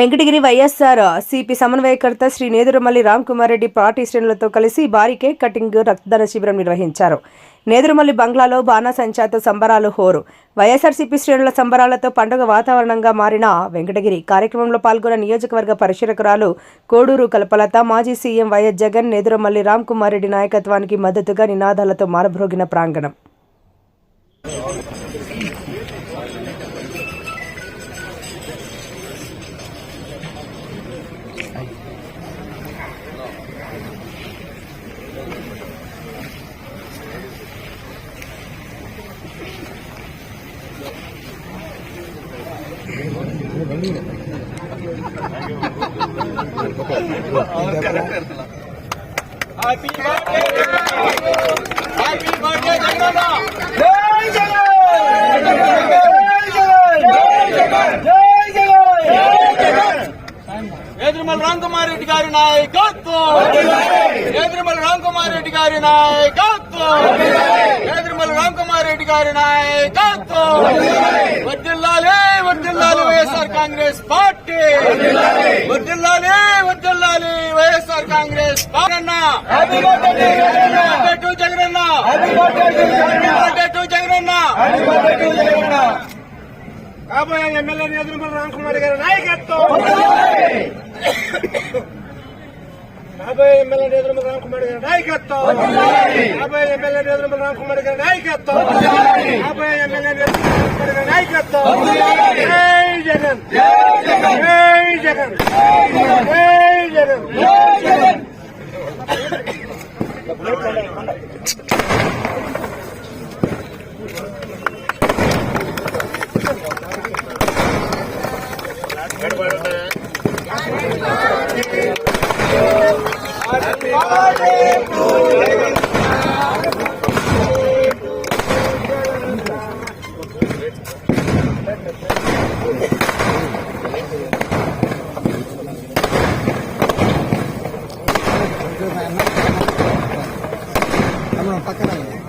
Venkatagiri YSR CP సమన్వయకర్త Shri Nedurumalli Ram Kumar Reddy party శ్రేణులతో కలిసి భారీ కేక్ కటింగ్ రక్తదాన శిబిరం నిర్వహించారు. నేదురుమల్లి బంగ్లాలో బాణాసంచాతో సంబరాలు హోరు. వైఎస్ఆర్సీపీ శ్రేణుల సంబరాలతో పండుగ వాతావరణంగా మారిన వెంకటగిరి కార్యక్రమంలో పాల్గొన్న నియోజకవర్గ పరిశీలకురాలు కోడూరు కల్పలత మాజీ సీఎం వైఎస్ జగన్ నేదురుమల్లి రామ్ కుమార్ రెడ్డి నాయకత్వానికి మద్దతుగా నినాదాలతో మారభ్రోగిన ప్రాంగణం. ఎదురుమల రామ్ కుమార్ రెడ్డి గారి నాయకత్వం. ఎదురుమల రామ్ కుమార్ రెడ్డి గారి నాయకత్వం. రెడ్డి గారి నాయకత్వం. వద్దిల్లాలే వద్దిల్లాలి వైఎస్ఆర్ కాంగ్రెస్ పార్టీ. వద్దిల్లాలే వద్దిల్లాలి వైఎస్ఆర్ కాంగ్రెస్ పార్టీ. అన్న జగన్ జగనన్న జగనన్న. కాబోయే ఎమ్మెల్యే నియోజకవర్గం రామకుమార్ గారి నాయకత్వం. రాబోయే ఎమ్మెల్యే నేదురుమల రామ్ కుమార్ గారి నాయకత్వం. రాబోయే ఎమ్మెల్యే నేదురుమల రామ్ కుమార్ గారి నాయకత్వం. రాబోయే ఎమ్మెల్యే నేదురుమల రామ్ కుమార్ గారి నాయకత్వం. జై జగన్. జై జగన్. జై జగన్. శాసనసభ్యులు కాబోయే రామకారెడ్డి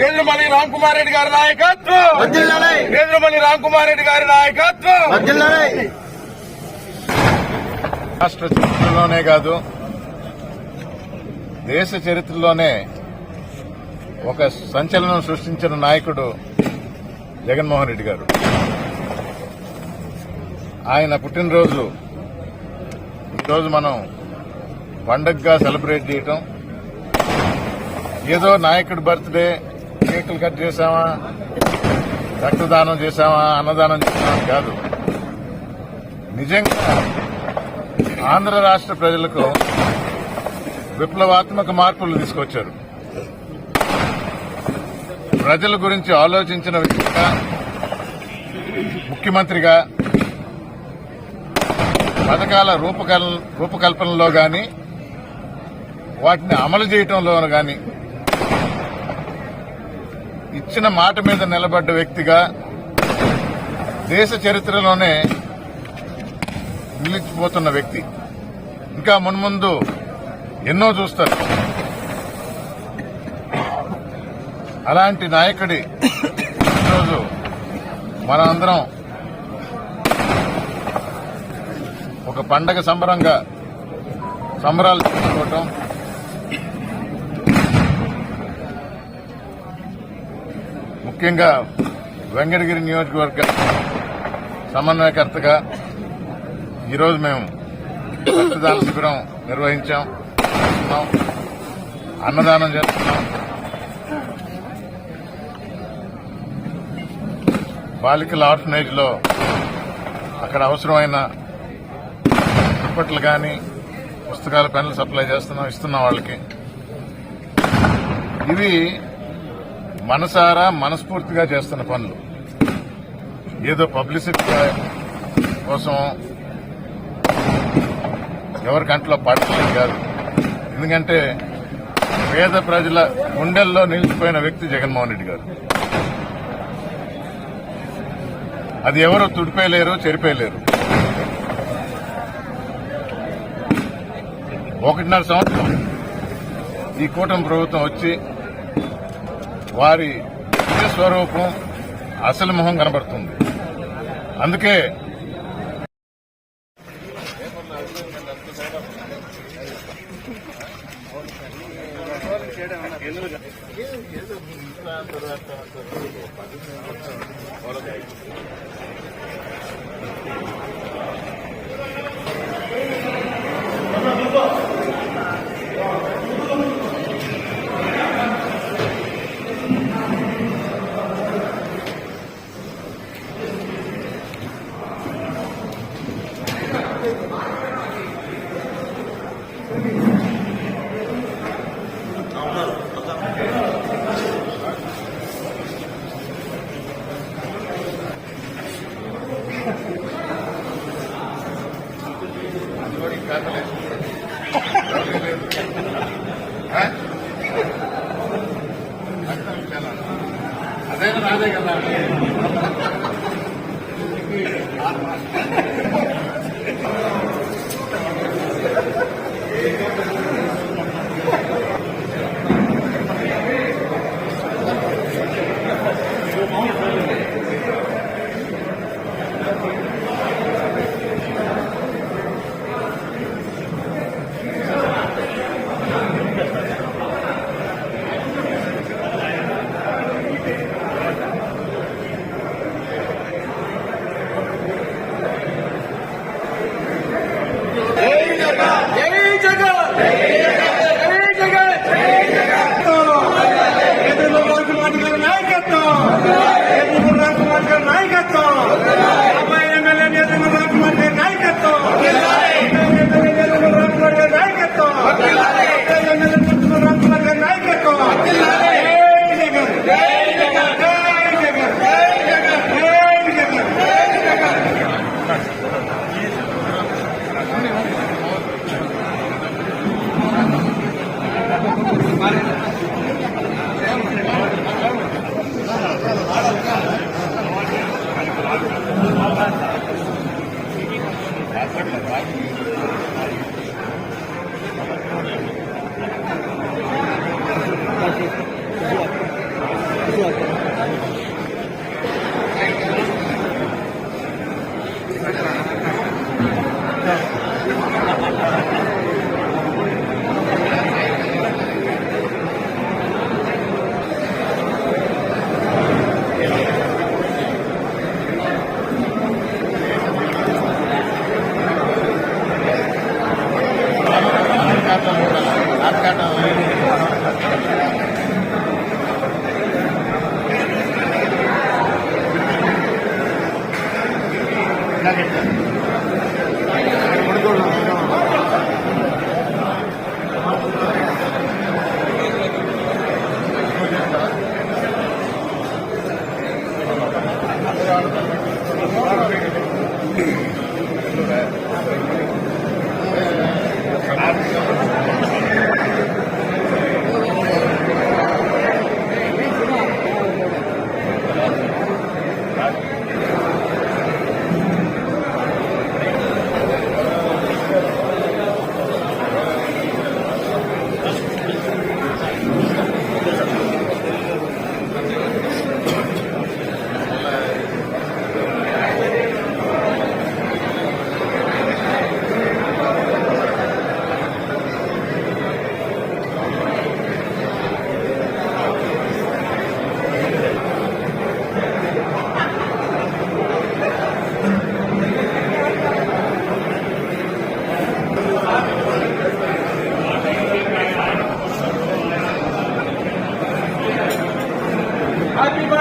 నేదురుమల్లి రామ్ కుమార్ రెడ్డి గారి నాయకత్వం. నేదురుమల్లి రామ్ కుమార్ రెడ్డి గారి నాయకత్వం. రాష్ట్ర చరిత్రలోనే కాదు దేశ చరిత్రలోనే ఒక సంచలనం సృష్టించిన నాయకుడు జగన్మోహన్ రెడ్డి గారు. ఆయన పుట్టినరోజు ఈరోజు మనం పండగగా సెలబ్రేట్ చేయటం. ఏదో నాయకుడి బర్త్డే కేకులు కట్ చేశామా? రక్తదానం చేశామా? అన్నదానం చేశామా? కాదు. నిజంగా ఆంధ్ర రాష్ట్ర ప్రజలకు విప్లవాత్మక మార్పులు తీసుకొచ్చారు. ప్రజల గురించి ఆలోచించిన విధంగా ముఖ్యమంత్రిగా పథకాల రూపకల్ రూపకల్పనలో గాని వాటిని అమలు చేయటంలో కానీ ఇచ్చిన మాట మీద నిలబడ్డ వ్యక్తిగా దేశ చరిత్రలోనే నిలిచిపోతున్న వ్యక్తి. ఇంకా మున్ముందు ఎన్నో చూస్తారు. అలాంటి నాయకుడి ఈరోజు మనందరం ఒక పండగ సంబరంగా సంబరాలు చేసుకోవటం ముఖ్యంగా వెంకటగిరి నియోజకవర్గ సమన్వయకర్తగా ఈరోజు మేము రక్తదాన శిబిరం నిర్వహించాం అన్నదానం చేస్తున్నాం. బాలికల ఆర్ఫనేజ్లో అక్కడ అవసరమైన దుప్పట్లు కానీ పుస్తకాలు పెన్నులు సప్లై చేస్తున్నాం ఇస్తున్నాం వాళ్ళకి. ఇవి మనసారా మనస్ఫూర్తిగా చేస్తున్న పనులు. ఏదో పబ్లిసిటీ కోసం ఎవరి కంట్లో పడలేదు కాదు. ఎందుకంటే పేద ప్రజల గుండెల్లో నిలిచిపోయిన వ్యక్తి జగన్మోహన్ రెడ్డి గారు. అది ఎవరు తుడిపేయలేరు చెరిపేయలేరు ఒకటిన్నర సంవత్సరం ఈ కూటమి ప్రభుత్వం వచ్చి వారి నిజ స్వరూపం అసలు మొహం కనబడుతుంది. అందుకే అదే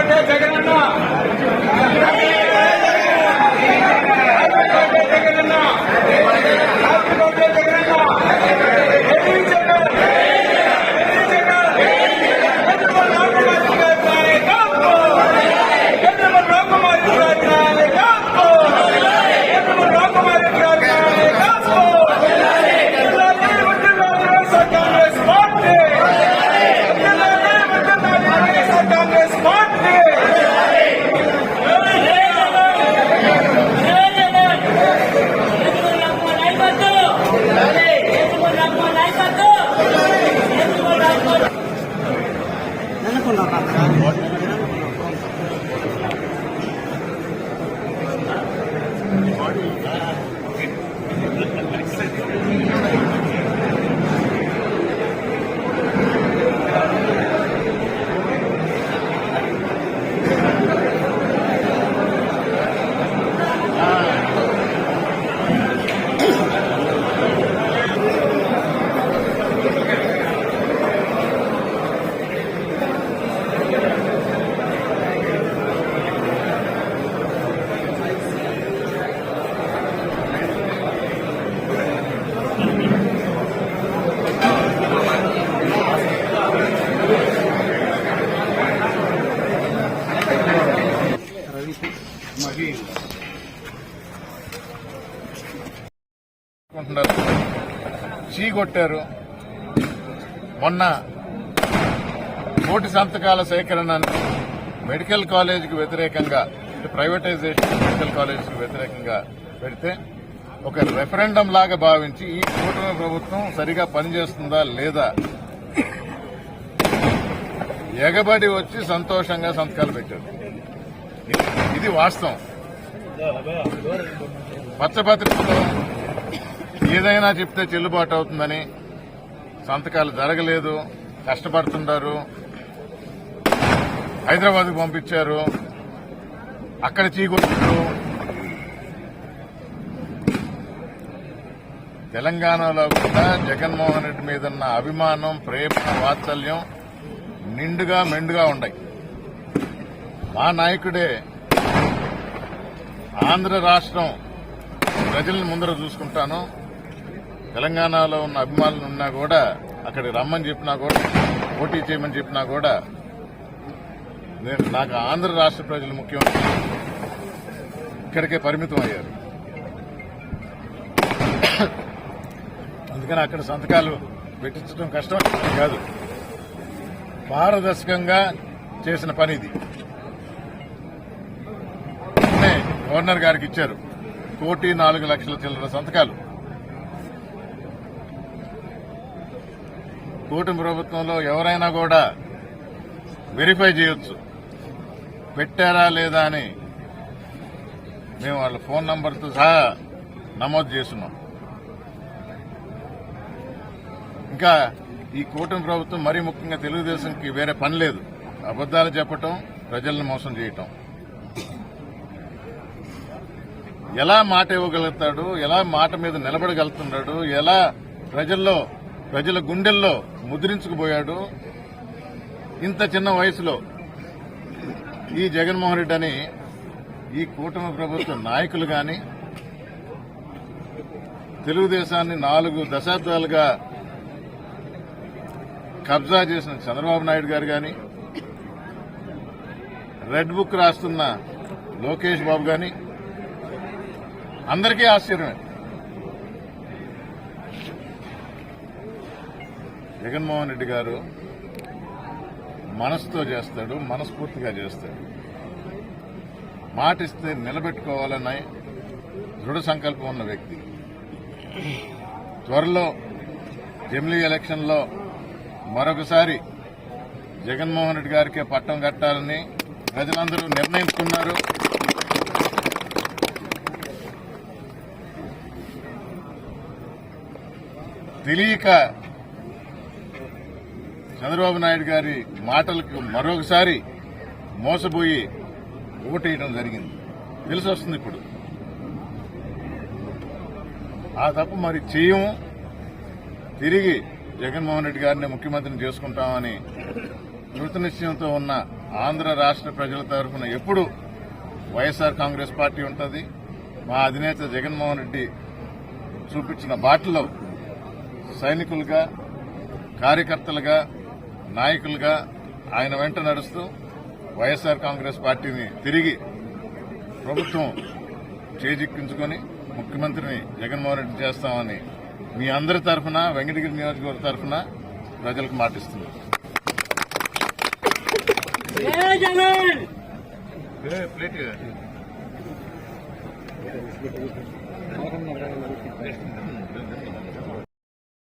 అంటే జగనన్న. అనుకుంటున్నారు చీ కొట్టారు. మొన్న కోటి సంతకాల సేకరణను మెడికల్ కాలేజీకి వ్యతిరేకంగా అంటే ప్రైవేటైజేషన్ మెడికల్ కాలేజీకి వ్యతిరేకంగా పెడితే ఒక రెఫరెండం లాగా భావించి ఈ కూటమి ప్రభుత్వం సరిగా పనిచేస్తుందా లేదా? ఎగబడి వచ్చి సంతోషంగా సంతకాలు పెట్టారు. ఇది- ఇది వాస్తవం పచ్చపత్రికలో ఏదైనా చెప్తే చెల్లుబాటు అవుతుందని సంతకాలు జరగలేదు కష్టపడుతున్నారు హైదరాబాద్కు పంపించారు అక్కడ చీకొచ్చారు తెలంగాణలో కూడా జగన్మోహన్ రెడ్డి మీద ఉన్న అభిమానం ప్రేమ వాత్సల్యం నిండుగా మెండుగా ఉన్నాయి మా నాయకుడే ఆంధ్ర రాష్ట్రం ప్రజల్ని ముందర చూసుకుంటాను. తెలంగాణలో ఉన్న అభిమానులు ఉన్నా కూడా అక్కడికి రమ్మని చెప్పినా కూడా పోటీ చేయమని చెప్పినా కూడా నేను నాకు ఆంధ్ర రాష్ట్ర ప్రజలు ముఖ్యం ఇక్కడికే పరిమితం అయ్యారు. అందుకని అక్కడ సంతకాలు పెట్టించడం కష్టం కాదు. పారదర్శకంగా చేసిన పని ఇది. గవర్నర్ గారికి ఇచ్చారు. కోటి నాలుగు లక్షల చిల్లర సంతకాలు. కూటమి ప్రభుత్వంలో ఎవరైనా కూడా వెరిఫై చేయొచ్చు. పెట్టారా లేదా అని మేము వాళ్ళ ఫోన్ నంబర్తో సహా నమోదు చేస్తున్నాం. ఇంకా ఈ కూటమి ప్రభుత్వం మరీ ముఖ్యంగా తెలుగుదేశంకి వేరే పని లేదు. అబద్దాలు చెప్పటం ప్రజలను మోసం చేయటం. ఎలా మాట ఇవ్వగలుగుతాడు? ఎలా మాట మీద నిలబడగలుగుతున్నాడు? ఎలా ప్రజల్లో ప్రజల గుండెల్లో ముద్రించుకుపోయాడు? ఇంత చిన్న వయసులో ఈ జగన్మోహన్ రెడ్డి అని ఈ కూటమి ప్రభుత్వ నాయకులు గాని తెలుగుదేశాన్ని నాలుగు దశాబ్దాలుగా కబ్జా చేసిన చంద్రబాబు నాయుడు గారు గాని రెడ్ బుక్ రాస్తున్న లోకేష్ బాబు కానీ అందరికీ ఆశ్చర్యమే. జగన్మోహన్ రెడ్డి గారు మనసుతో చేస్తాడు మనస్ఫూర్తిగా చేస్తాడు. మాటిస్తే నిలబెట్టుకోవాలనే దృఢ సంకల్పం ఉన్న వ్యక్తి. త్వరలో జమిలీ ఎలక్షన్లో మరొకసారి జగన్మోహన్ రెడ్డి గారికే పట్టం కట్టాలని ప్రజలందరూ నిర్ణయించుకున్నారు. తెలియక చంద్రబాబు నాయుడు గారి మాటలకు మరొకసారి మోసపోయి ఓటేయడం జరిగింది. తెలిసి వస్తుంది ఇప్పుడు. ఆ తప్పు మరి చేయము. తిరిగి జగన్మోహన్ రెడ్డి గారిని ముఖ్యమంత్రిని చేసుకుంటామని కృత నిశ్చయంతో ఉన్న ఆంధ్ర రాష్ట్ర ప్రజల తరఫున ఎప్పుడు వైఎస్ఆర్ కాంగ్రెస్ పార్టీ ఉంటుంది? మా అధినేత జగన్మోహన్ రెడ్డి చూపించిన బాటలో సైనికులుగా కార్యకర్తలుగా నాయకులుగా ఆయన వెంట నడుస్తూ వైఎస్ఆర్ కాంగ్రెస్ పార్టీని తిరిగి ప్రభుత్వం చేజిక్కించుకొని ముఖ్యమంత్రిని జగన్మోహన్ రెడ్డి చేస్తామని మీ అందరి తరఫున వెంకటగిరి నియోజకవర్గ తరఫున ప్రజలకు మాటిస్తున్నాం ఏ, ప్లేట్.